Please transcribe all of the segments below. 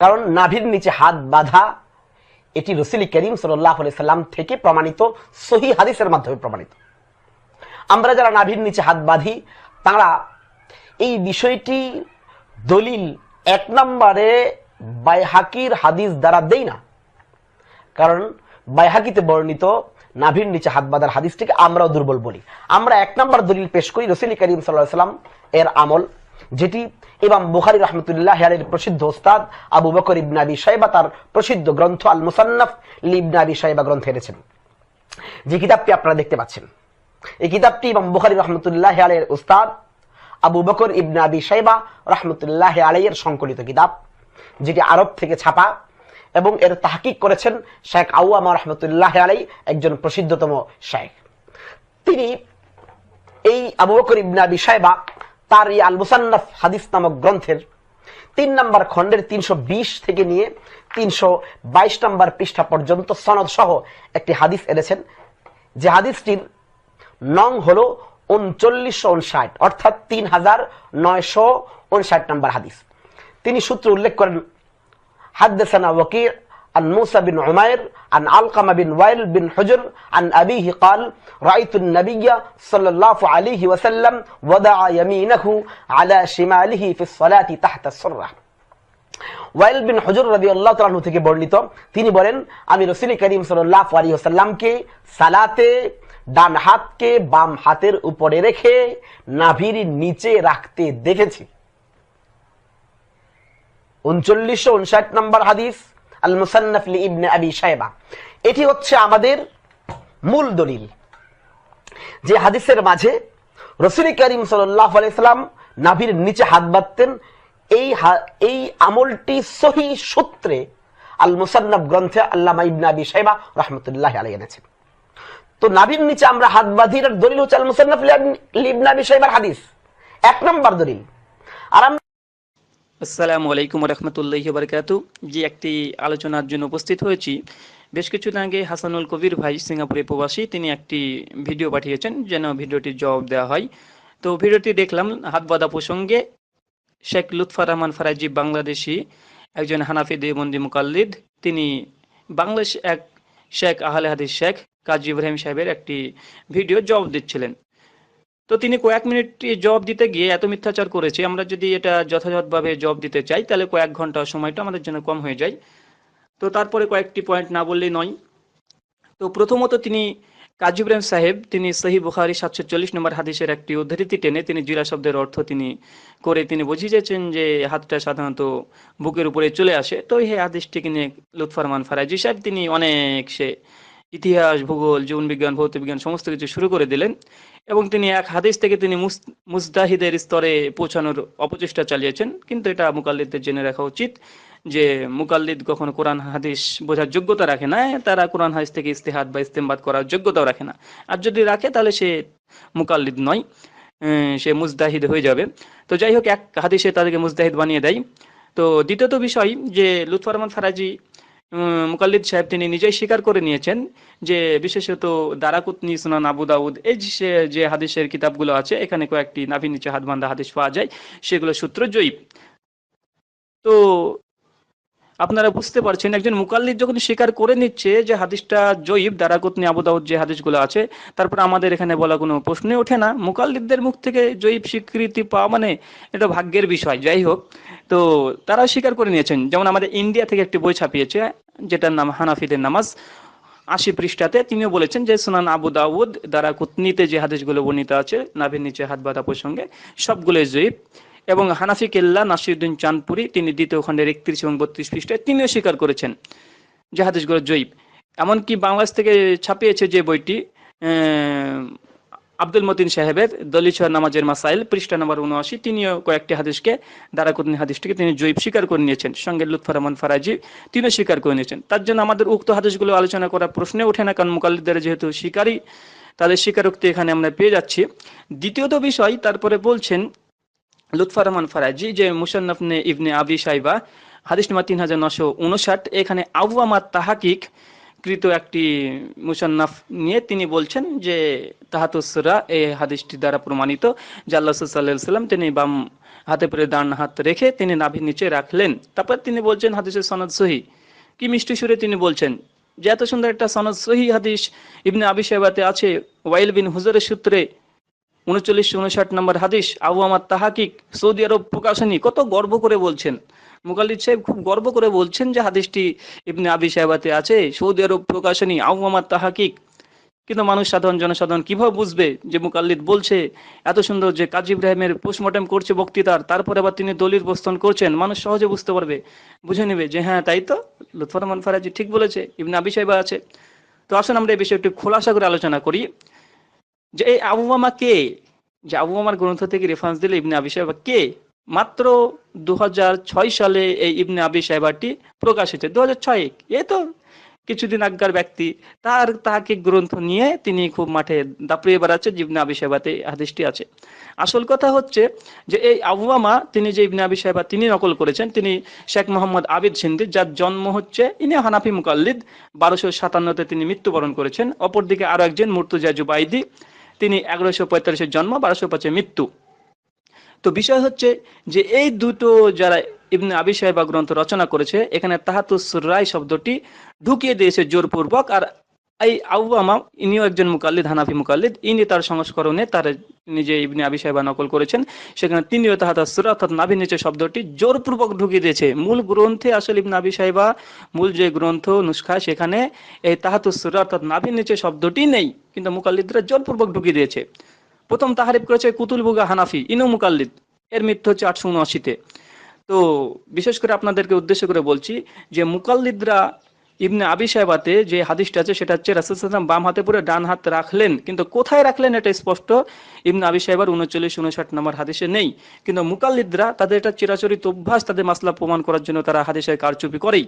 কারণ নাভির নিচে হাত বাঁধা, এটি রসুল করিম সাল্লাহ সাল্লাম থেকে প্রমাণিত, সহি হাদিসের মাধ্যমে প্রমাণিত। আমরা যারা নাভির নিচে হাত বাঁধি, তারা এই বিষয়টি দলিল এক নম্বরে বাইহাকির হাদিস দ্বারা দেই না। কারণ বাইহাকিতে বর্ণিত, নাভির নিচে হাত বাঁধার হাদিসটিকে আমরাও দুর্বল বলি। আমরা এক নম্বর দলিল পেশ করি রসুল করিম সাল্লাহ সাল্লাম এর আমল যেটি এবং বুখারি রহমতুল্লাহ আলীর প্রসিদ্ধ ওস্তাদ আবু বকর ইবনাবি সাহেবা তার প্রসিদ্ধ গ্রন্থ আল মুসান্নাফ লিবনাবি সাহেবা গ্রন্থ এনেছেন। যে কিতাবটি আপনারা দেখতে পাচ্ছেন, এই কিতাবটি এবং বুখারি রহমতুল্লাহ আলের উস্তাদ আবু বকর ইবনে আবি সাইবা রহমতুল্লাহ আলাইয়ের সংকলিত কিতাব, যেটি আরব থেকে ছাপা এবং এর তাহকিক করেছেন শেখ আউয়ামা রহমতুল্লাহ আলাই একজন প্রসিদ্ধতম শেখ। তিনি এই আবু বকর ইবনে আবি সাইবা তার এই আল মুসান্নাফ হাদিস নামক গ্রন্থের তিন নাম্বার খণ্ডের তিনশো বিশ থেকে নিয়ে তিনশো বাইশ নাম্বার পৃষ্ঠা পর্যন্ত সনদ সহ একটি হাদিস এনেছেন। যে হাদিসটির নং হল উনচল্লিশশো উনষাট, অর্থাৎ তিন হাজার নয়শো উনষাট নাম্বার হাদিস। তিনি সূত্র উল্লেখ করেন, হাদ্দেসানা ওকির عن موسى بن عمير عن علقمة بن وائل بن حجر عن أبيه قال رأيت النبي صلى الله عليه وسلم وضع يمينه على شماله في الصلاة تحت السرة ওয়াইল বিন হজর রাজি আল্লাহ তালু থেকে বর্ণিত তিনি বলেন আমি রসুল করিম সাল্লাহ আলী সাল্লামকে সালাতে ডান হাতকে বাম হাতের উপরে রেখে নাভির নিচে রাখতে দেখেছি উনচল্লিশশো উনষাট নম্বর হাদিস আল ইবনে আবি সাহেবা এটি হচ্ছে আমাদের মূল দলিল যে হাদিসের মাঝে রসুল করিম সাল্লাহ নাভির নিচে হাত বাঁধতেন। এই এই আমলটি সহি সূত্রে আল মুসান্নব গ্রন্থে আল্লামা ইবনে আবি সাহেবা রহমতুল্লাহ আলাই এনেছেন তো নাভির নিচে আমরা হাত বাঁধির দলিল হচ্ছে আল মুসান্নফ ইবনে আবি সাহেবার হাদিস। এক নম্বর দলিল। আর আসসালামু আলাইকুম রহমতুল্লাহ বারকাতু যে একটি আলোচনার জন্য উপস্থিত হয়েছি। বেশ কিছুদিন আগে হাসানুল কবির ভাই সিঙ্গাপুরে প্রবাসী, তিনি একটি ভিডিও পাঠিয়েছেন যেন ভিডিওটির জবাব দেওয়া হয়। তো ভিডিওটি দেখলাম, হাত বাঁধা প্রসঙ্গে শেখ লুৎফা রহমান ফারাজি বাংলাদেশি, একজন হানাফি দেবন্দি মুকাল্লিদ, তিনি বাংলাদেশ এক শেখ, আহলে হাদিস শেখ কাজী ইব্রাহিম সাহেবের একটি ভিডিও জবাব দিচ্ছিলেন। তো তিনি কয়েক মিনিট জব দিতে গিয়ে এত মিথ্যাচার করেছে, আমরা যদি এটা যথাযথভাবে জব দিতে চাই, তাহলে কয়েক ঘণ্টা সময়টা আমাদের জন্য কম হয়ে যায়। তো তারপরে কয়েকটি পয়েন্ট না বললেই নয়। তো প্রথমত তিনি কাজী ইব্রাহিম সাহেব, তিনি সহি বুখারি সাতশো চল্লিশ নম্বর হাদিসের একটি উদ্ধৃতি টেনে তিনি জিরা শব্দের অর্থ তিনি করে তিনি বুঝিয়েছেন যে হাতটা সাধারণত বুকের উপরে চলে আসে। তো এই হাদিসটিকে নিয়ে লুৎফরমান ফারাজি সাহেব তিনি অনেক সে ইতিহাস, ভূগোল, জীবন বিজ্ঞান, ভৌত বিজ্ঞান সমস্ত কিছু শুরু করে দিলেন। এবং তিনি এক হাদিস থেকে তিনি মুস্তাহিদের স্তরে পৌঁছানোর অপচেষ্টা চালিয়েছেন। কিন্তু এটা মুকাল্লিদদের জেনে রাখা উচিত যে মুকাল্লিদ কখনো কোরআন হাদিস বোঝার যোগ্যতা রাখে না, তারা কোরআন হাদিস থেকে ইস্তেহাদ বা ইস্তেমবাদ করার যোগ্যতাও রাখে না। আর যদি রাখে, তাহলে সে মুকাল্লিদ নয় সে মুজদাহিদ হয়ে যাবে। তো যাই হোক, এক হাদিসে তাদেরকে মুজদাহিদ বানিয়ে দেয়। তো দ্বিতীয়ত বিষয় যে লুৎফরমান ফারাজি মুকাল্লিদ সাহেব তিনি নিজেই স্বীকার করে নিয়েছেন যে বিশেষত দারাকুতনি, সুনান আবু দাউদ, এই যে হাদিসের কিতাবগুলো আছে, এখানে কয়েকটি নাভি নিচে হাত বান্ধা হাদিস পাওয়া যায়, সেগুলো সূত্র জয়ীব। তো আপনারা বুঝতে পারছেন, একজন মুকাল্লিদ যখন স্বীকার করে নিচ্ছে যে হাদিসটা জয়ীব দারাকুতনি আবু দাউদ যে হাদিসগুলো আছে, তারপর আমাদের এখানে বলা কোনো প্রশ্নই ওঠে না। মুকাল্লিদদের মুখ থেকে জয়ীব স্বীকৃতি পাওয়া মানে এটা ভাগ্যের বিষয়, যাই হোক। তো তারা স্বীকার করে নিয়েছেন। যেমন আমাদের ইন্ডিয়া থেকে একটি বই ছাপিয়েছে, যেটার নাম হানাফিদের নামাজ। আশি পৃষ্ঠাতে তিনিও বলেছেন যে সুনান আবু দাউদ দ্বারা কুতনিতে যে হাদিসগুলো বর্ণিত আছে, নাভের নিচে হাত বাঁধা প্রসঙ্গে, সবগুলোই জয়ীব। এবং হানাফি কেল্লা, নাসিরুদ্দিন চাঁদপুরি তিনি দ্বিতীয় খণ্ডের একত্রিশ এবং বত্রিশ পৃষ্ঠায় তিনিও স্বীকার করেছেন যে হাদিসগুলো জয়ীব। এমনকি বাংলাদেশ থেকে ছাপিয়েছে যে বইটি আব্দুল মতিন সাহেবের দলিছ নামাজের মাসাইল, পৃষ্ঠা নম্বর উনআশি তিনিও কয়েকটি হাদিসকে দ্বারাকুতনি হাদিসটিকে তিনি জৈব স্বীকার করে নিয়েছেন। সঙ্গে লুৎফর রহমান ফারাজি, তিনিও স্বীকার করে নিয়েছেন। তার জন্য আমাদের উক্ত হাদিসগুলো আলোচনা করার প্রশ্নে ওঠে না, কারণ মোকাল্লিদের যেহেতু স্বীকারই তাদের স্বীকারোক্তি এখানে আমরা পেয়ে যাচ্ছি। দ্বিতীয়ত বিষয়, তারপরে বলছেন লুৎফর রহমান ফারাজি, যে মুসান্নফনে ইবনে আবি সাইবা হাদিস নম্বর তিন হাজার নশো উনষাট, এখানে আবু আমার তাহাকিক কৃত একটি মুসান্নাফ নিয়ে তিনি বলছেন যে তাহাতুসরা এই হাদিসটি দ্বারা প্রমাণিত যে আল্লাহ সাল্লাহ সাল্লাম তিনি বাম হাতে পরে ডান হাত রেখে তিনি নাভির নিচে রাখলেন। তারপর তিনি বলছেন, হাদিসের সনদ সহি। কি মিষ্টি সুরে তিনি বলছেন যে, এত সুন্দর একটা সনদ সহি হাদিস ইবনে আবি সাহেবাতে আছে। ওয়াইল বিন হুজরের সূত্রে উনচল্লিশ, উনষাট নম্বর হাদিস, আবু আমার তাহাকিক, সৌদি আরব প্রকাশনী, কত গর্ব করে বলছেন। মুকাল্লিদ সাহেব খুব গর্ব করে বলছেন যে হাদিসটি ইবনে আবি সাহেবাতে আছে, সৌদি আরব প্রকাশনী, আবু আমার তাহাকিক। কিন্তু মানুষ সাধারণ জনসাধারণ কীভাবে বুঝবে যে মুকাল্লিদ বলছে, এত সুন্দর যে কাজী ইব্রাহিমের পোস্টমর্টম করছে বক্তৃতার, তারপরে আবার তিনি দলিল প্রস্তান করছেন, মানুষ সহজে বুঝতে পারবে, বুঝে নেবে যে হ্যাঁ তাই তো? লুৎফর রহমান ফারাজি ঠিক বলেছে, ইবনে আবি সাহেবা আছে। তো আসুন আমরা এই বিষয়ে একটু খোলাসা করে আলোচনা করি। যে এই আবু মামা কে? যে আবু মামার গ্রন্থ থেকে রেফারেন্স দিলে ইবনে আবি সাহেবা কে? মাত্র দুই হাজার ছয় সালে এই ইবনে আবি সাহেবাটি প্রকাশ হয়েছে। দু হাজার তো কিছুদিন আগকার ব্যক্তি। তার তাহাকে গ্রন্থ নিয়ে তিনি খুব মাঠে দাপড়িয়ে বেড়াচ্ছে ইবনে আবি সাহেবাতে হাদিসটি আছে। আসল কথা হচ্ছে যে এই আবু মামা তিনি যে ইবনে আবি সাহেবা তিনি নকল করেছেন, তিনি শেখ মোহাম্মদ আবিদ সিন্দি যার জন্ম হচ্ছে, ইনি হানাফি মুকাল্লিদ, বারোশো সাতান্নতে তিনি মৃত্যুবরণ করেছেন। অপরদিকে আরও একজন মুর্তুজা জুবাইদি তিনি এগারোশো পঁয়তাল্লিশের জন্ম, বারোশো পাঁচে মৃত্যু। তো বিষয় হচ্ছে যে এই দুটো যারা ইবনে আবি সাহেবা গ্রন্থ রচনা করেছে, এখানে তাহাতুস রায় শব্দটি ঢুকিয়ে দিয়েছে জোরপূর্বক, আর এই আউয়ামা ইনিও একজন মুকাল্লিদ, হানাফি মুকাল্লিদ। ইনি তার সংস্করণে তার নিজে ইবনে আবি সাহেবা নকল করেছেন। সেখানে তিনিও তাহাতাস সুরা অর্থাৎ নাভি নিচে শব্দটি জোরপূর্বক ঢুকিয়ে দিয়েছে। মূল গ্রন্থে আসলে ইবনে আবি সাহেবা মূল যে গ্রন্থ, নুসখা, সেখানে এই তাহাতুস সুরা অর্থাৎ নাভি নিচে শব্দটি নেই, কিন্তু মুকাল্লিদরা জোরপূর্বক ঢুকিয়ে দিয়েছে। প্রথম তাহারিফ করেছে কুতুল বুগা হানাফি ইনু মুকাল্লিদ। এর মৃত্যু হচ্ছে আটশো উনআশিতে। তো বিশেষ করে আপনাদেরকে উদ্দেশ্য করে বলছি যে মুকাল্লিদরা ইবনে আবি সাহেবাতে যে হাদিসটা আছে, সেটা হচ্ছে রাসুলাম বাম হাতে পুরো ডান হাত রাখলেন, কিন্তু কোথায় রাখলেন এটা স্পষ্ট? ইবনে আবি উনচল্লিশ, উনষাট নম্বর হাদিসে নেই। কিন্তু মুকাল্লিদরা তাদের এটা চিরাচরিত অভ্যাস, তাদের মাসলা প্রমাণ করার জন্য তারা হাদিসের কারচুপি করেই।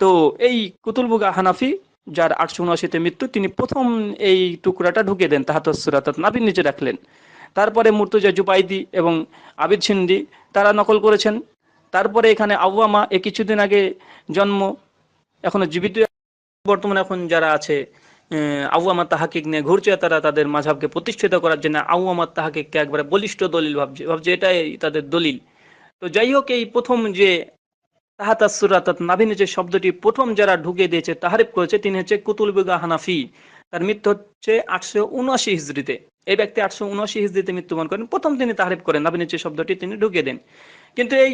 তো এই কুতুলবুগা হানাফি, যার আটশো উনআশিতে মৃত্যু, তিনি প্রথম এই টুকরাটা ঢুকে দেন, তাহাত সুরাত নাবির নিচে রাখলেন। তারপরে মুর্তুজা জুবাইদি এবং আবিদ সিন্দি, তারা নকল করেছেন। তারপরে এখানে আউয়ামা, এ কিছুদিন আগে জন্ম এখনও জীবিত। বর্তমানে এখন যারা আছে আউয়ামা তাহাকিক নিয়ে ঘুরছে, তারা তাদের মাঝাবকে প্রতিষ্ঠিত করার জন্য আউয়ামা তাহাকিককে একবারে বলিষ্ঠ দলিল ভাবছে। ভাবছে এটাই তাদের দলিল। তো যাই হোক, এই প্রথম যে তাহাতাসুর অর্থাৎ নাভিনে যে শব্দটি প্রথম যারা ঢুকে দিয়েছে, তাহারিফ করেছে, তিনি হচ্ছে কুতুল বেগা হানাফি। তার মৃত্যু হচ্ছে আটশো উনআশি হিজড়িতে। এই ব্যক্তি আটশো উনআশি হিজড়িতে মৃত্যুবরণ করেন। প্রথম তিনি তাহারিফ করেন, নাভিনে যে শব্দটি তিনি ঢুকিয়ে দেন। কিন্তু এই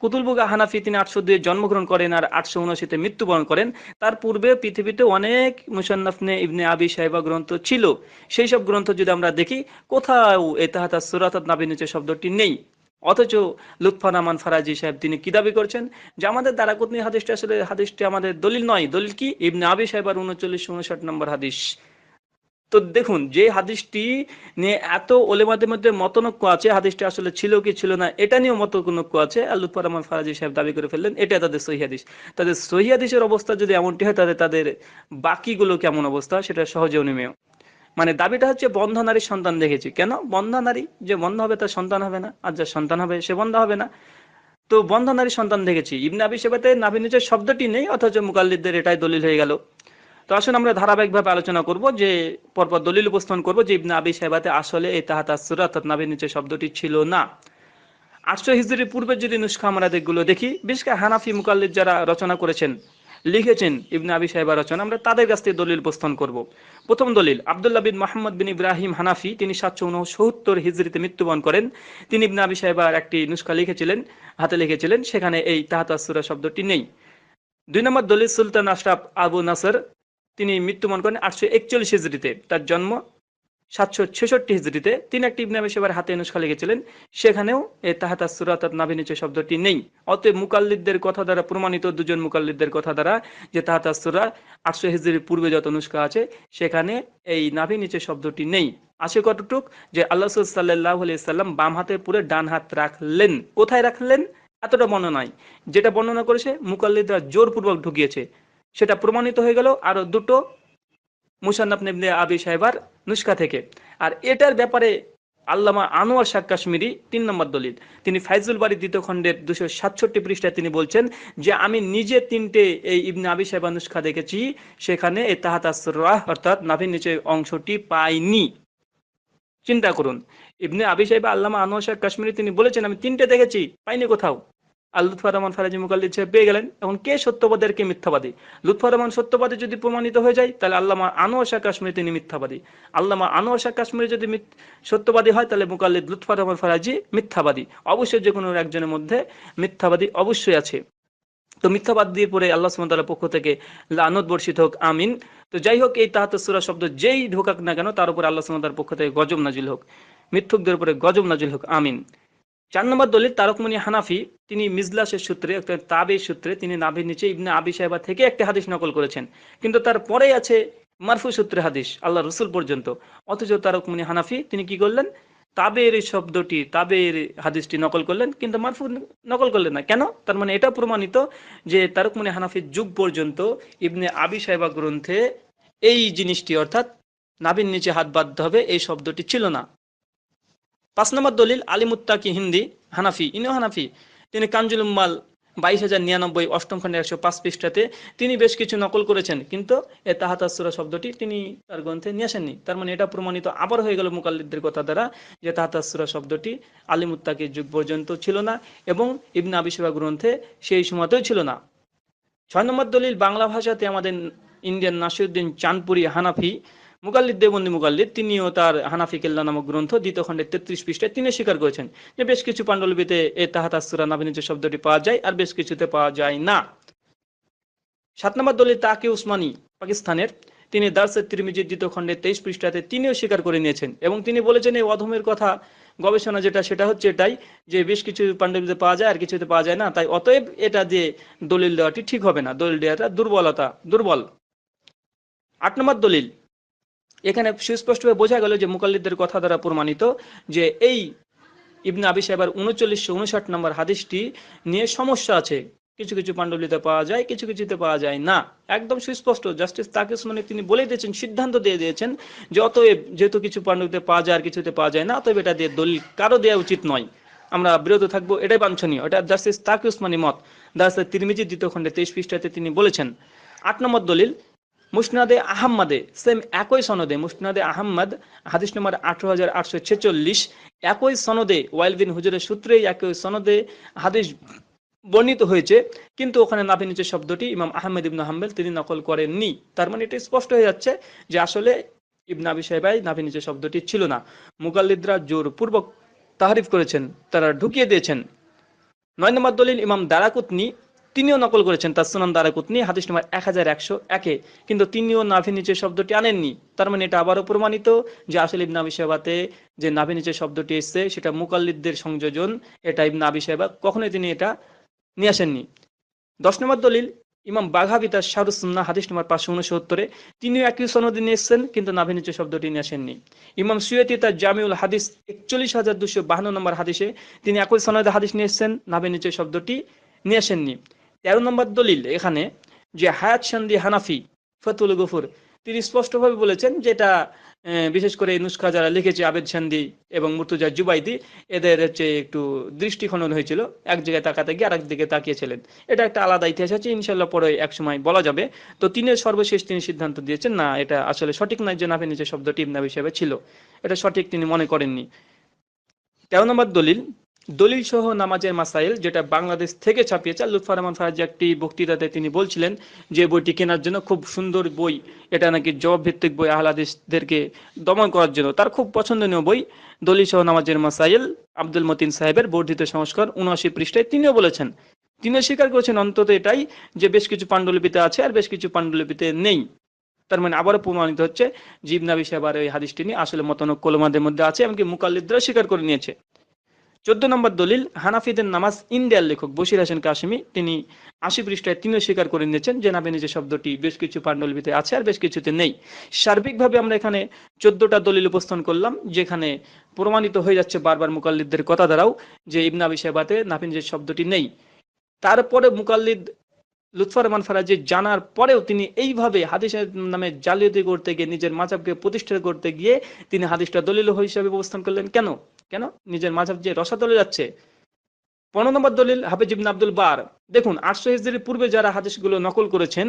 কুতুলবুগা হানাফি তিনি আটশো দুয়ে জন্মগ্রহণ করেন আর আটশো উনআশিতে মৃত্যুবরণ করেন। তার পূর্বে পৃথিবীতে অনেক মুসান্নাফনে ইবনে আবি সাহেবা গ্রন্থ ছিল। সেই সব গ্রন্থ যদি আমরা দেখি, কোথাও এই তাহাতা সুরাত নাবি নিচে শব্দটি নেই। অথচ লুৎফা রহমান ফারাজি সাহেব তিনি কি দাবি করছেন? যে আমাদের দ্বারা কুতনি হাদিসটি আসলে, হাদিসটি আমাদের দলিল নয়। দলিল কি? ইবনে আবি সাহেবার উনচল্লিশ উনষাট নম্বর হাদিস। তো দেখুন, যে হাদিসটি নিয়ে এত ওলেমাদের মধ্যে মতনক্য আছে, হাদিসটি আসলে ছিল কি ছিল না, এটা নিয়েও মতনক্য আছে রহমান ফারাজি সাহেব দাবি করে ফেললেন, এটা তাদের সহি তাদের সহি হাদিসের অবস্থা যদি এমনটি হয় তাদের তাদের বাকিগুলো কেমন অবস্থা, সেটা সহজে অনুমেয় মানে দাবিটা হচ্ছে, বন্ধ নারীর সন্তান দেখেছি। কেন? বন্ধ নারী, যে বন্ধ হবে, তার সন্তান হবে না, আর যার সন্তান হবে, সে বন্ধ হবে না। তো বন্ধ নারীর সন্তান দেখেছি। ইবনে আবি সেবাতে নাভি নিচের শব্দটি নেই, অথচ মুকাল্লিদদের এটাই দলিল হয়ে গেল। তো আসুন আমরা ধারাবাহিকভাবে আলোচনা করব যে, পরপর দলিল উপস্থাপন করব যে, ইবনে আবি সাহেবাতে আসলে এই তাহাত আসুরা অর্থাৎ নাভির নিচে শব্দটি ছিল না। আটশো হিজড়ির পূর্বে যদি নুসখা আমরা দিকগুলো দেখি, বিশেষ হানাফি মুকাল্লিদ যারা রচনা করেছেন, লিখেছেন ইবনে আবি সাহেবা রচনা, আমরা তাদের কাছ থেকে দলিল উপস্থাপন করব। প্রথম দলিল, আবদুল্লাহ বিন মোহাম্মদ বিন ইব্রাহিম হানাফি, তিনি সাতশো উনসত্তর হিজড়িতে মৃত্যুবরণ করেন। তিনি ইবনে আবি সাহেবার একটি নুসখা লিখেছিলেন, হাতে লিখেছিলেন, সেখানে এই তাহাত শব্দটি নেই। দুই নম্বর দলিল সুলতান আশরাফ আবু নাসর তিনি মৃত্যুবরণ করেন আটশো একচল্লিশ হিজড়িতে। তার জন্ম সাতশো ছেষট্টি হিজড়িতে। তিনি একটি ইবনে আবি সাহেবার হাতে নুসখা লিখেছিলেন। সেখানেও এই তাহাতা সুরাত নাভি নিচে শব্দটি নেই। অতএব মুকাল্লিদদের কথা দ্বারা প্রমাণিত দুজন মুকাল্লিদদের কথা দ্বারা যে তাহাতা সুরা আটশো হিজড়ির পূর্বে যত নুসখা আছে, সেখানে এই নাভি নিচে শব্দটি নেই। আছে কতটুক? যে আল্লাহ সাল্লাহ সাল্লাম বাম হাতে পুরে ডান হাত রাখলেন। কোথায় রাখলেন? এতটা বর্ণনায়। যেটা বর্ণনা করেছে, মুকাল্লিদরা জোরপূর্বক ঢুকিয়েছে। সেটা প্রমাণিত হয়ে গেল আরও দুটো মুসান্নাফ আবি সাহেবার নুস্কা থেকে। আর এটার ব্যাপারে আল্লামা আনোয়ার শাহ কাশ্মীরি তিন নম্বর দলিল। তিনি ফাইজুল বাড়ি দ্বিতীয় খণ্ডের দুশো সাতষট্টি পৃষ্ঠায় তিনি বলছেন যে, আমি নিজে তিনটে এই ইবনে আবি সাহেবা নুসখা দেখেছি, সেখানে এই তাহাত অর্থাৎ নাভির নিচে অংশটি পাইনি। চিন্তা করুন, ইবনে আবি সাহেব আল্লামা আনোয়ার শাহ কাশ্মীরি তিনি বলেছেন, আমি তিনটে দেখেছি, পাইনি কোথাও। আর লুৎফর রহমান ফারাজি মুকাল্লিদ সাহেব পেয়ে গেলেন। এখন কে সত্যবাদী আর কে মিথ্যাবাদী? লুৎফর রহমান সত্যবাদী যদি প্রমাণিত হয়ে যায়, তাহলে আল্লামা আনোয়ার কাশ্মীরি তিনি মিথ্যাবাদী। আল্লামা আনোয়ার কাশ্মীরি যদি সত্যবাদী হয়, তাহলে মুকাল্লিদ লুৎফর রহমান ফারাজি মিথ্যাবাদী। অবশ্যই যে কোনো একজনের মধ্যে মিথ্যাবাদী অবশ্যই আছে। তো মিথ্যাবাদ দিয়ে পরে আল্লাহ সুমতালার পক্ষ থেকে লানত বর্ষিত হোক, আমিন। তো যাই হোক, এই তাহাত সুরা শব্দ যেই ঢোকাক না কেন, তার উপরে আল্লাহ সুমতার পক্ষ থেকে গজব নাজিল হোক। মিথ্যুকদের উপরে গজব নাজিল হোক, আমিন। চার নম্বর দলিল তারকমণি হানাফি, তিনি মিজলাসের সূত্রে তাবে সূত্রে, তিনি নাভির নিচে ইবনে আবি সাহেবা থেকে একটি হাদিস নকল করেছেন। কিন্তু তার পরে আছে মারফু সূত্রে হাদিস আল্লাহ রসুল পর্যন্ত। অথচ তারকমণি হানাফি, তিনি কি করলেন? তাবের শব্দটি, তাবের হাদিসটি নকল করলেন, কিন্তু মারফু নকল করলেন না। কেন? তার মানে এটা প্রমাণিত যে তারকমণি হানাফির যুগ পর্যন্ত ইবনে আবি সাহেবা গ্রন্থে এই জিনিসটি, অর্থাৎ নাভির নিচে হাত বাঁধতে হবে, এই শব্দটি ছিল না। পাঁচ নম্বর দলিল আলিমুত্তাকি হিন্দি, হানাফি। ইনিও হানাফি। তিনি কাঞ্জুল উম্মাল, বাইশ হাজার নিরানব্বই, অষ্টম খণ্ডে একশো পাঁচ পৃষ্ঠাতে তিনি বেশ কিছু নকল করেছেন। কিন্তু এ তাহাতাসুরা শব্দটি তিনি তার গ্রন্থে নিয়ে আসেননি। তার মানে এটা প্রমাণিত আবার হয়ে গেল মুকাল্লিদদের কথা দ্বারা যে তাহাতাসুরা শব্দটি আলিমুত্তাকির যুগ পর্যন্ত ছিল না এবং ইবনে আবিসেবা গ্রন্থে সেই সময়তেও ছিল না। ছয় নম্বর দলিল, বাংলা ভাষাতে আমাদের ইন্ডিয়ান নাসিরুদ্দিন চাঁদপুরি হানাফি। মুকাল্লিদ দেবন্দী মুকাল্লিদ, তিনিও তার হানাফি কেল্লা নামক গ্রন্থ দ্বিতীয় খণ্ডের তেত্রিশ পৃষ্ঠায় তিনি স্বীকার করেছেন যে বেশ কিছু পাণ্ডুলিপিতে এ তাহাতাসুরা নাবিনীজ শব্দটি পাওয়া যায় আর বেশ কিছুতে পাওয়া যায় না। সাত নম্বর দলিল তাকে উসমানী পাকিস্তানের, তিনি দার্সের তিরমিজির দ্বিতীয় খণ্ডের তেইশ পৃষ্ঠাতে তিনিও স্বীকার করে নিয়েছেন এবং তিনি বলেছেন এই অধমের কথা গবেষণা যেটা, সেটা হচ্ছে এটাই যে বেশ কিছু পাণ্ডুলিপিতে পাওয়া যায় আর কিছুতে পাওয়া যায় না, তাই অতএব এটা দিয়ে দলিল দেওয়াটি ঠিক হবে না। দলিল দেওয়াটা দুর্বলতা, দুর্বল। আট নম্বর দলিল এখানে সুস্পষ্টভাবে বোঝা গেল যে মুকাল্লিদের কথা দ্বারা প্রমাণিত যে এই ইবনে আবি সাহেবের উনচল্লিশশো উনষাট নম্বর হাদিসটি নিয়ে সমস্যা আছে। কিছু কিছু পাণ্ডুলিতে পাওয়া যায়, কিছু কিছুতে পাওয়া যায় না। একদম সুস্পষ্ট। জাস্টিস তাকিস মানে তিনি বলে দিয়েছেন, সিদ্ধান্ত দিয়ে দিয়েছেন যে অতএব যেহেতু কিছু পাণ্ডুলিতে পাওয়া যায় আর কিছুতে পাওয়া যায় না, অতএব এটা দিয়ে দলিল কারও দেওয়া উচিত নয়। আমরা বিরত থাকব, এটাই বাঞ্ছনীয়। এটা জাস্টিস তাকি উসমানী মত। দাসের তিরমিজি দ্বিতীয় খণ্ডে তেইশ পৃষ্ঠাতে তিনি বলেছেন, আট নম্বর দলিল মুসনাদে আহম্মদে সেম একই সনদে, মুসনাদে আহম্মদ, হাদিস নম্বর আঠারো হাজার আটশো ছেচল্লিশ, একই সনদে ওয়াইল বিন হুজুরের সূত্রে একই সনদে হাদিস বর্ণিত হয়েছে, কিন্তু ওখানে নাভি নিচে শব্দটি ইমাম আহমেদ ইবনু হাম্বেল তিনি নকল করেননি। তার মানে এটা স্পষ্ট হয়ে যাচ্ছে যে আসলে ইবনা আবি সাহেবাই নাভি নিচে শব্দটি ছিল না। মুকাল্লিদরা জোরপূর্বক তাহারিফ করেছেন, তারা ঢুকিয়ে দিয়েছেন। নয় নম্বর দলিল ইমাম দারাকুতনি তিনিও নকল করেছেন তার সুনান দারাকুতনি হাদিস নম্বর এক হাজার একশো একে। কিন্তু তিনিও নাভি নিচে শব্দটি আনেননি। তার মানে এটা আবারও প্রমাণিত যে আসলে ইবনা আবি সাহেবাতে যে নাভি নিচে শব্দটি এসছে, সেটা মুকাল্লিদদের সংযোজন। এটা ইবনা আবি সাহেবা কখনোই তিনি এটা নিয়ে আসেননি। দশ নম্বর দলিল, ইমাম বাঘাবি তার শাহরুসুন্না হাদিস নম্বর পাঁচশো উনসত্তরে। তিনিও একই সনদে নিয়ে এসছেন, কিন্তু নাভি নিচে শব্দটি নিয়ে আসেননি। ইমাম সুয়েতি তার জামিউল হাদিস একচল্লিশ হাজার দুশো বাহান্ন নম্বর হাদিসে তিনি একই সনদে হাদিস নিয়ে এসছেন নাভি নিচে শব্দটি নিয়ে আসেননি। তেরো নম্বর দলিল এখানে যে হায়াত সন্ধি হানাফি, ফতুল গফুর, তিনি স্পষ্টভাবে বলেছেন যেটা বিশেষ করে নুস্খা যারা লিখেছে, আবেদ সান্দি এবং মুর্তুজা জুবাইদি, এদের হচ্ছে একটু দৃষ্টিখনন হয়েছিল, এক জায়গায় তাকাতে গিয়ে আরেক দিকে তাকিয়েছিলেন। এটা একটা আলাদা ইতিহাস আছে ইনশাল্লাহ পরে এক সময় বলা যাবে। তো তিনি সর্বশেষ তিনি সিদ্ধান্ত দিয়েছেন, না, এটা আসলে সঠিক নয় যে নাভি নিচে শব্দটি ইবনাব হিসেবে ছিল। এটা সঠিক তিনি মনে করেননি। তেরো নম্বর দলিল দলিল সহ নামাজের মাসাইল যেটা বাংলাদেশ থেকে ছাপিয়েছে আর লুৎফর রহমান ফারাজি একটি বক্তৃতাতে তিনি বলছিলেন যে বইটি কেনার জন্য খুব সুন্দর বই। এটা নাকি জবাব ভিত্তিক বই আহলাদেশদেরকে দমন করার জন্য। তার খুব পছন্দনীয় বই দলিল সহ নামাজের মাসাইল আব্দুল মতিন সাহেবের বর্ধিত সংস্কার উনআশি পৃষ্ঠায় তিনিও বলেছেন। তিনিও স্বীকার করেছেন, অন্তত এটাই যে বেশ কিছু পাণ্ডুলিপিতে আছে আর বেশ কিছু পাণ্ডুলিপিতে নেই। তার মানে আবারও প্রমাণিত হচ্ছে, জিবনাবি সাহেবার ওই হাদিসটি নিয়ে আসলে মতনক কলমাদের মধ্যে আছে, এমনকি মুকাল্লিদরা স্বীকার করে নিয়েছে। চোদ্দ নম্বর দলিল, হানাফিদের নামাজ ইন্ডিয়ার লেখক বশির হাসান কাশমি, তিনি আশি পৃষ্ঠায় তিনিও স্বীকার করে নিয়েছেন যে নাবে নিজে শব্দটি বেশ কিছু পাণ্ডুলিপিতে আছে আর বেশ কিছুতে নেই। সার্বিকভাবে আমরা এখানে চোদ্দটা দলিল উপস্থান করলাম, যেখানে প্রমাণিত হয়ে যাচ্ছে বারবার মুকাল্লিদদের কথা দ্বারাও যে ইবনাবি সাহেবাতে নাফিনজের শব্দটি নেই। তারপরে মুকাল্লিদ লুৎফর রহমান ফারাজি জানার পরেও তিনি এইভাবে হাদিসের নামে জালিয়াতি করতে গিয়ে, নিজের মাজাবকে প্রতিষ্ঠা করতে গিয়ে তিনি হাদিসটা দলিল হিসাবে উপস্থান করলেন। কেন? কেন? নিজের মাঝাব যে রসাতলে যাচ্ছে। পনেরো নম্বর দলিল, হাফিজ ইবনে আব্দুল বার। দেখুন, আটশো হিজরির পূর্বে যারা হাদিসগুলো নকল করেছেন,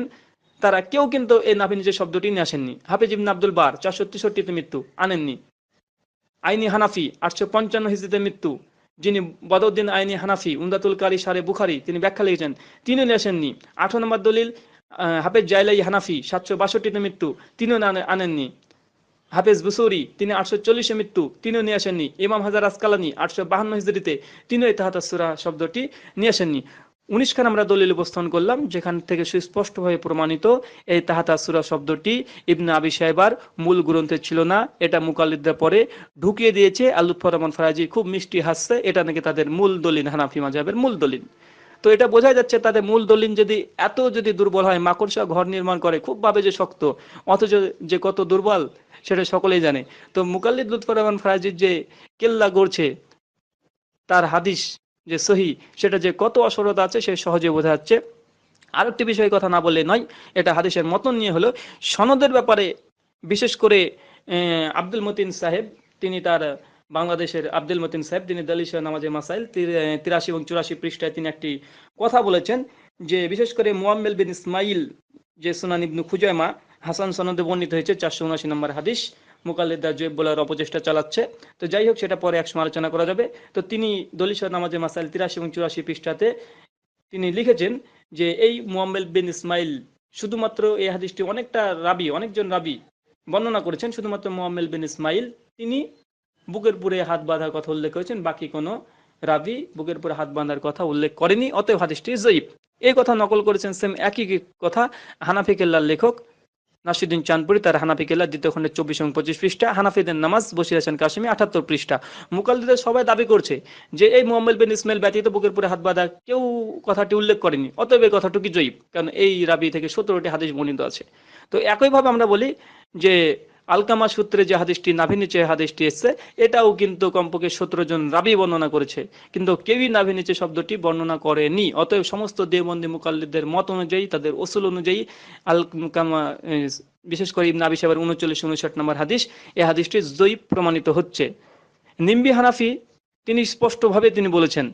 তারা কেউ কিন্তু এই নাভি নিজের শব্দটি নিয়ে আসেননি। হাফিজ ইবনে আব্দুল বার, চারশো তেষট্টিতে মৃত্যু, আনেননি। আইনি হানাফি, আটশো পঞ্চান্ন হিজড়িতে মৃত্যু। যিনি বদউদ্দিন আইনি হানাফি উন্দাতুল কারি সারে বুখারি, তিনি ব্যাখ্যা লিখেছেন, তিনিও নিয়ে আসেননি। আঠারো নম্বর দলিল হাফেজ জাইলাই হানাফি, সাতশো বাষট্টিতে মৃত্যু, তিনিও আনেননি। হাফেজ বুসৌরি, তিনি আটশো চল্লিশে মৃত্যু, তিনিও নিয়ে আসেননি। ইমাম হাজার আসকালানি, আটশো বাহান্ন হিজড়িতে তিনিও এই তাহাতা সুরা শব্দটি নিয়ে আসেননি। উনিশ খান আমরা দলিল উপস্থাপন করলাম, যেখান থেকে সুস্পষ্টভাবে প্রমাণিত এই তাহাতা সুরা শব্দটি ইবনে আবি সাহেবার মূল গ্রন্থে ছিল না, এটা মুকাল্লিদরা পরে ঢুকিয়ে দিয়েছে আলুফর রহমান ফরাজি। খুব মিষ্টি হাসছে, এটা নাকি তাদের মূল দলিল, হানাফি মাজাবের মূল দলিল। তো এটা বোঝা যাচ্ছে তাদের মূল দলিল যদি এত যদি দুর্বল হয়, মাকড়সা ঘর নির্মাণ করে খুব ভাবে যে শক্ত, অথচ যে কত দুর্বল সেটা সকলেই জানে। তো মুকাল্লিদ লুৎফর রহমান ফরাজির যে কেল্লা গড়ছে, তার হাদিস যে সহি, সেটা যে কত অসরতা আছে সে সহজে বোঝা যাচ্ছে। আরেকটি বিষয়ে কথা না বললে নয়, এটা হাদিসের মতন নিয়ে হলো, সনদের ব্যাপারে বিশেষ করে আব্দুল মতিন সাহেব, তিনি তার বাংলাদেশের আব্দুল মতিন সাহেব, তিনি দলিশ নামাজের মাসাইল, তির- তিরাশি এবং চুরাশি পৃষ্ঠায় তিনি একটি কথা বলেছেন যে, বিশেষ করে মোয়াম্মেল বিন ইসমাইল, যে সুনান ইবনু খুজাইমা, হাসান সনদে বর্ণিত হয়েছে চারশো উনাশি নম্বর হাদিস মুকাল্লিদা জয়েব বলার অপচেষ্টা চালাচ্ছে। তো যাই হোক, সেটা পরে একসময় আলোচনা করা যাবে। তো তিনি দলিশ নামাজে মাসাইল তিরাশি এবং চুরাশি পৃষ্ঠাতে তিনি লিখেছেন যে, এই মোহাম্মেল বিন ইসমাইল শুধুমাত্র এই হাদিসটি অনেকটা রাবি, অনেকজন রাবি বর্ণনা করেছেন। শুধুমাত্র মোহাম্মেল বিন ইসমাইল, তিনি বুকের পুরে হাত বাঁধার কথা উল্লেখ করেছেন, বাকি কোনো রাবি বুকের পুরে হাত বাঁধার কথা উল্লেখ করেনি, অতএব হাদিসটি জয়ীব এই কথা নকল করেছেন সেম একই কথা, হানাফি কেল্লার লেখক নাসিউদ্দিন চাঁদপুরি, তার হানাফি কেল্লা দ্বিতীয় খণ্ডের চব্বিশ এবং পঁচিশ পৃষ্ঠা, হানাফিদের নামাজ, বসির হাসান কাশ্মী আঠাত্তর পৃষ্ঠা। মুকাল্লিদের সবাই দাবি করছে যে এই মোহাম্মদ বিন ইসমাইল ব্যতীত বুকের পুরে হাত বাঁধা কেউ কথাটি উল্লেখ করেনি, অতএব এই কথাটুকু জয়ীব কারণ এই রাবি থেকে সতেরোটি হাদিস বর্ণিত আছে। তো একইভাবে আমরা বলি যে আলকামা সূত্রে যে হাদিসটি নাভি নিচে হাদিসটি এসছে, এটাও কিন্তু কমপক্ষে সতেরো জন রাবি বর্ণনা করেছে। কিন্তু কেউই নাভি নিচে শব্দটি বর্ণনা করেনি, অতএব সমস্ত দেবন্দি মুকাল্লিদের মত অনুযায়ী, তাদের ওসুল অনুযায়ী আলকামা বিশেষ করে আবি সাহেবের উনচল্লিশ, উনষাট নম্বর হাদিস এই হাদিসটি জয়ীব প্রমাণিত হচ্ছে। নিম্বি হানাফি, তিনি স্পষ্টভাবে তিনি বলেছেন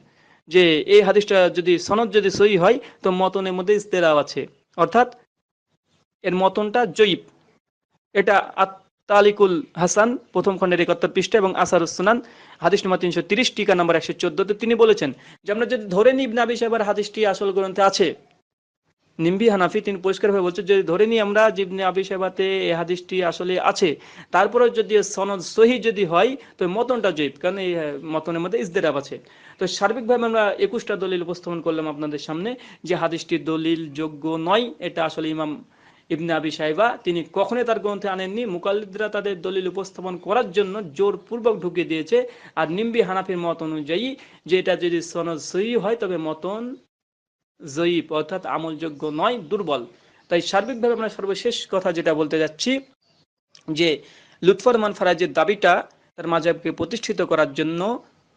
যে, এই হাদিসটা যদি, সনদ যদি সই হয়, তো মতনের মধ্যে ইস্তেরাও আছে। অর্থাৎ, এর মতনটা জয়ীব এটা আত্মালিকুল হাসান প্রথম খণ্ডের একাত্তর পৃষ্ঠা এবং আসারুস সুনান, হাদিস নম্বর তিনশো তিরিশ, টিকা নম্বর একশো চোদ্দতে তিনি বলেছেন যে, আমরা যদি ধরে নিই ইবনে আবি সাহেবের হাদিসটি আসল গ্রন্থে আছে, নিম্বি হানাফি তিনি পরিষ্কারভাবে বলছেন যদি ধরে নিই আমরা জিবনে আবি সাহেবাতে এই হাদিসটি আসলে আছে তারপরে যদি সনদ সহি যদি হয়, তো মতনটা জয়ীব, কারণ এই মতনের মধ্যে ইজদেরাব আছে। তো সার্বিকভাবে আমরা একুশটা দলিল উপস্থাপন করলাম আপনাদের সামনে, যে হাদিসটি দলিল যোগ্য নয়, এটা আসলে ইমাম ইবনে আবি সাহেবা তিনি কখনোই তার গ্রন্থে আনেননি। মুকাল্লিদরা তাদের দলিল উপস্থাপন করার জন্য জোরপূর্বক ঢুকিয়ে দিয়েছে। আর নিম্বি হানাফির মত অনুযায়ী যে এটা যদি সনদ সহি হয়, তবে মতন জয়ীব, অর্থাৎ আমলযোগ্য নয়, দুর্বল। তাই সার্বিকভাবে আমরা সর্বশেষ কথা যেটা বলতে যাচ্ছি, যে লুৎফরমান ফারাজের দাবিটা তার মাজাবকে প্রতিষ্ঠিত করার জন্য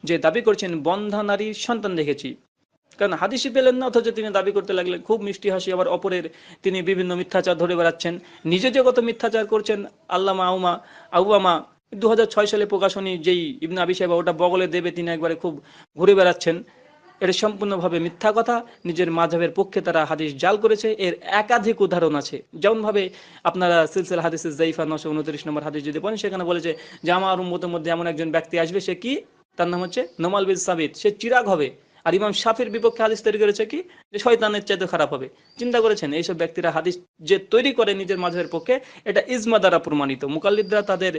যে দাবি করছেন, বন্ধা নারীর সন্তান দেখেছি। কারণ হাদিসি পেলেন না, অথচ তিনি দাবি করতে লাগলেন, খুব মিষ্টি হাসি, আবার অপরের তিনি বিভিন্ন মিথ্যাচার ধরে বেড়াচ্ছেন। নিজে যে কত মিথ্যাচার করছেন, আল্লামা আউমা, আউয়ামা দু সালে প্রকাশনী যেই ইবনা আবি সাহেব ওটা বগলে দেবে, তিনি একবারে খুব ঘুরে বেড়াচ্ছেন। এটা সম্পূর্ণভাবে মিথ্যা কথা, নিজের মাঝহের পক্ষে তারা হাদিস জাল করেছে, এর একাধিক উদাহরণ আছে। যেমন ভাবে আপনারা সিলসিলা হাদিসের জাইফা নশো উনত্রিশ নম্বর হাদিস যদি পড়েন, সেখানে বলেছে যে আমার উম্মতের মধ্যে এমন একজন ব্যক্তি আসবে, সে কি? তার নাম হচ্ছে নোমাল বিন সাবিত। সে চিরাগ হবে। আর ইমাম শাফির বিপক্ষে হাদিস তৈরি করেছে কি? যে শয়তানের চাইতে খারাপ হবে। চিন্তা করেছেন, এইসব ব্যক্তিরা হাদিস যে তৈরি করে নিজের মাঝহের পক্ষে, এটা ইজমা দ্বারা প্রমাণিত। মুকাল্লিদরা তাদের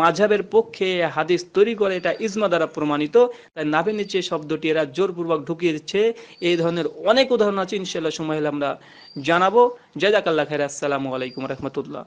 মাঝহের পক্ষে হাদিস তৈরি করে, এটা ইজমা দ্বারা প্রমাণিত। তাই নাভের নিচে শব্দটি এরা জোরপূর্বক ঢুকিয়ে দিচ্ছে এই ধরনের অনেক উদাহরণ আছে ইনশাল্লাহ সময় হলে আমরা জানাব। জাজাকাল্লাহ খাইর আসসালামু আলাইকুম রহমতুল্লাহ।